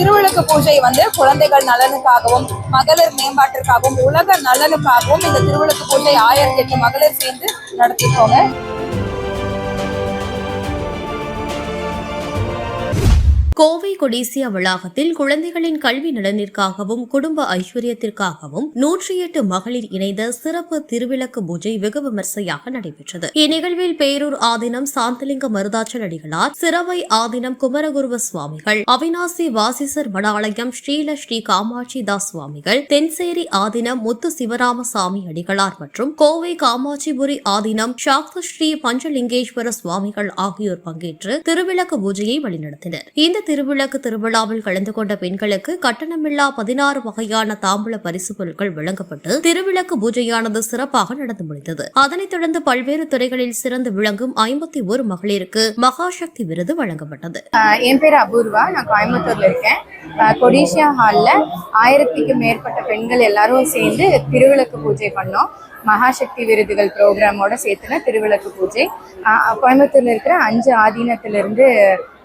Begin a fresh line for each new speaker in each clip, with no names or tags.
திருவிளக்கு பூஜை வந்து குழந்தைகள் நலனுக்காகவும் மகளிர் மேம்பாட்டிற்காகவும் உலக நலனுக்காகவும் இந்த திருவிளக்கு பூஜை ஆயிரத்தி எட்டு மகளிர் சேர்ந்து நடத்திருக்கோங்க
கோவை கொடிசியா வளாகத்தில் குழந்தைகளின் கல்வி நலனிற்காகவும் குடும்ப ஐஸ்வர்யத்திற்காகவும் நூற்றி எட்டு மகளிர் இணைந்த சிறப்பு திருவிளக்கு பூஜை வெகு விமர்சையாக நடைபெற்றது. இந்நிகழ்வில் பேரூர் ஆதீனம் சாந்தலிங்க மருதாச்சல் அடிகளார் சிறவை ஆதீனம் குமரகுருவ சுவாமிகள் அவினாசி வாசிசர் மடாலயம் ஸ்ரீல ஸ்ரீ காமாட்சி தாஸ் சுவாமிகள் தென்சேரி ஆதீனம் முத்து சிவராம சாமி அடிகளார் மற்றும் கோவை காமாட்சிபுரி ஆதீனம் சாக்த ஸ்ரீ பஞ்சலிங்கேஸ்வர சுவாமிகள் ஆகியோர் பங்கேற்று திருவிளக்கு பூஜையை வழிநடத்தினர். இந்த திருவிளக்கு திருவிழாவில் கலந்து கொண்ட பெண்களுக்கு கட்டணமில்லா பதினாறு வகையான தாம்பூல பரிசு பொருட்கள் வழங்கப்பட்டு திருவிளக்கு பூஜையானது சிறப்பாக நடந்து முடிந்தது. அதனைத் தொடர்ந்து பல்வேறு துறைகளில் சிறந்து விளங்கும் ஐம்பத்தி ஒரு மகளிருக்கு மகாசக்தி விருது வழங்கப்பட்டது.
என் பேர் அபூர்வா. நான் கோயம்புத்தூர்ல இருக்கேன். கொடிஷியா ஹாலில் ஆயிரத்துக்கு மேற்பட்ட பெண்கள் எல்லாரும் சேர்ந்து திருவிளக்கு பூஜை பண்ணோம். மகாசக்தி விருதுகள் ப்ரோக்ராமோட சேர்த்துன திருவிளக்கு பூஜை. கோயம்புத்தூர்ல இருக்கிற அஞ்சு ஆதீனத்திலிருந்து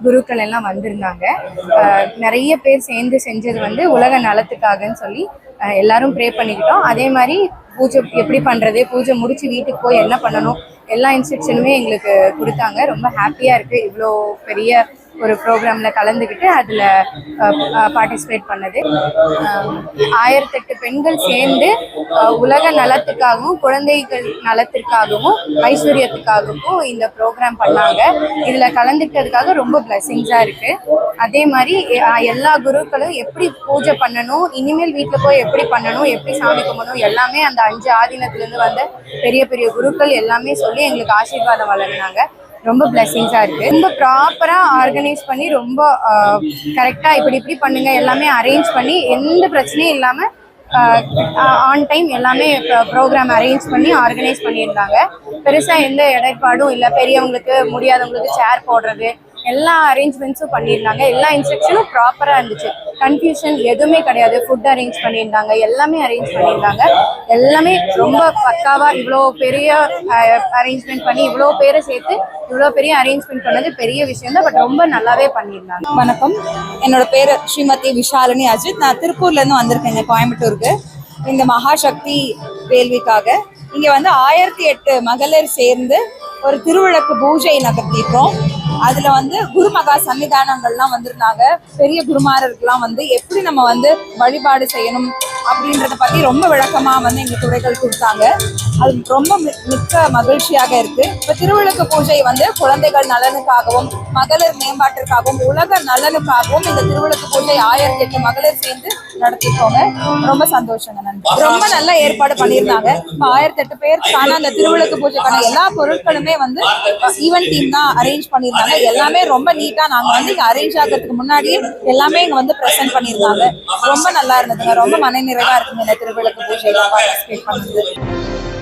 குருக்கள் எல்லாம் வந்திருந்தாங்க. நிறைய பேர் சேர்ந்து செஞ்சது வந்து உலக நலத்துக்காகன்னு சொல்லி எல்லாரும் ப்ரே பண்ணிக்கிட்டோம். அதே மாதிரி பூஜை எப்படி பண்றது பூஜை முடிச்சு வீட்டுக்கு போய் என்ன பண்ணணும் எல்லா இன்ஸ்ட்ரக்ஷனுமே எங்களுக்கு கொடுத்தாங்க. ரொம்ப ஹாப்பியாக இருக்குது இவ்வளோ பெரிய ஒரு ப்ரோக்ராமில் கலந்துக்கிட்டு அதில் பார்ட்டிசிபேட் பண்ணது. ஆயிரத்தெட்டு பெண்கள் சேர்ந்து உலக நலத்துக்காகவும் குழந்தைகள் நலத்திற்காகவும் ஐஸ்வர்யத்துக்காகவும் இந்த ப்ரோக்ராம் பண்ணாங்க. இதில் கலந்துக்கிட்டதுக்காக ரொம்ப பிளெஸிங்ஸாக இருக்குது அதே மாதிரி எல்லா குருக்களும் எப்படி பூஜை பண்ணணும் இனிமேல் வீட்டில் போய் எப்படி பண்ணணும் எப்படி சாமி கும்பிடணும் எல்லாமே அந்த அஞ்சு ஆதீனத்துலேருந்து வந்த பெரிய பெரிய குருக்கள் எல்லாமே சொல்லி எங்களுக்கு ஆசீர்வாதம் வழங்கினாங்க. ரொம்ப பிளெஸிங்ஸாக இருக்குது ரொம்ப ப்ராப்பராக ஆர்கனைஸ் பண்ணி ரொம்ப கரெக்டாக இப்படி இப்படி பண்ணுங்க எல்லாமே அரேஞ்ச் பண்ணி எந்த பிரச்சனையும் இல்லாமல் ஆன் டைம் எல்லாமே ப்ரோக்ராம் அரேஞ்ச் பண்ணி ஆர்கனைஸ் பண்ணியிருந்தாங்க. பெருசாக எந்த இடர்பாடும் இல்லை பெரியவங்களுக்கு முடியாதவங்களுக்கு சேர் போடுறது எல்லா அரேஞ்ச்மெண்ட்ஸும் பண்ணியிருந்தாங்க. எல்லா இன்ஸ்ட்ரக்ஷனும் ப்ராப்பராக இருந்துச்சு. கன்ஃபியூஷன் எதுவுமே கிடையாது. ஃபுட் அரேஞ்ச் பண்ணியிருந்தாங்க. எல்லாமே அரேஞ்ச் பண்ணியிருந்தாங்க. எல்லாமே ரொம்ப பக்காவாக இவ்வளோ பெரிய அரேஞ்ச்மெண்ட் பண்ணி இவ்வளோ பேரை சேர்த்து இவ்வளோ பெரிய அரேஞ்ச்மெண்ட் பண்ணது பெரிய விஷயம் தான் பட் ரொம்ப நல்லாவே பண்ணியிருந்தாங்க.
வணக்கம். என்னோட பேர் ஸ்ரீமதி விஷாலினி அஜித். நான் திருப்பூர்ல இருந்து வந்திருக்கேங்க கோயம்புத்தூருக்கு. இந்த மகாசக்தி வேள்விக்காக. இங்கே வந்து ஆயிரத்தி எட்டு மகளிர் சேர்ந்து ஒரு திருவிளக்கு பூஜை நகர்த்திட்டோம். அதுல வந்து குருமகா சன்னிதானங்கள்லாம் வந்திருந்தாங்க. பெரிய குருமாரருக்குலாம் வந்து எப்படி நம்ம வந்து வழிபாடு செய்யணும் அப்படின்றத பத்தி ரொம்ப விளக்கமா வந்து எங்க துறைகள் கொடுத்தாங்க. அது ரொம்ப மி- மிக்க மகிழ்ச்சியாக இருக்கு. இப்ப திருவிளக்கு பூஜை வந்து குழந்தைகள் நலனுக்காகவும் மகளிர் மேம்பாட்டிற்காகவும் உலக நலனுக்காகவும் இந்த திருவிளக்கு பூஜை ஆயிரத்தி எட்டு மகளிர் சேர்ந்து நடத்திருக்கோங்க. ரொம்ப சந்தோஷங்க நன்றி. ரொம்ப நல்ல ஏற்பாடு பண்ணியிருந்தாங்க. இப்ப ஆயிரத்தி எட்டு பேருக்கான அந்த திருவிளக்கு பூஜைக்கான எல்லா பொருட்களுமே வந்து ஈவென்ட் டீம் தான் அரேஞ்ச் பண்ணியிருந்தாங்க. எல்லாமே ரொம்ப நீட்டா நாங்க வந்து இங்க அரேஞ்ச் ஆகிறதுக்கு முன்னாடியே எல்லாமே இங்க வந்து ப்ரெசென்ட் பண்ணியிருந்தாங்க. ரொம்ப நல்லா இருந்ததுங்க. ரொம்ப மன நிறைவா இருக்குங்க இந்த திருவிளக்கு பூஜை. பார்ட்டிசிபேட்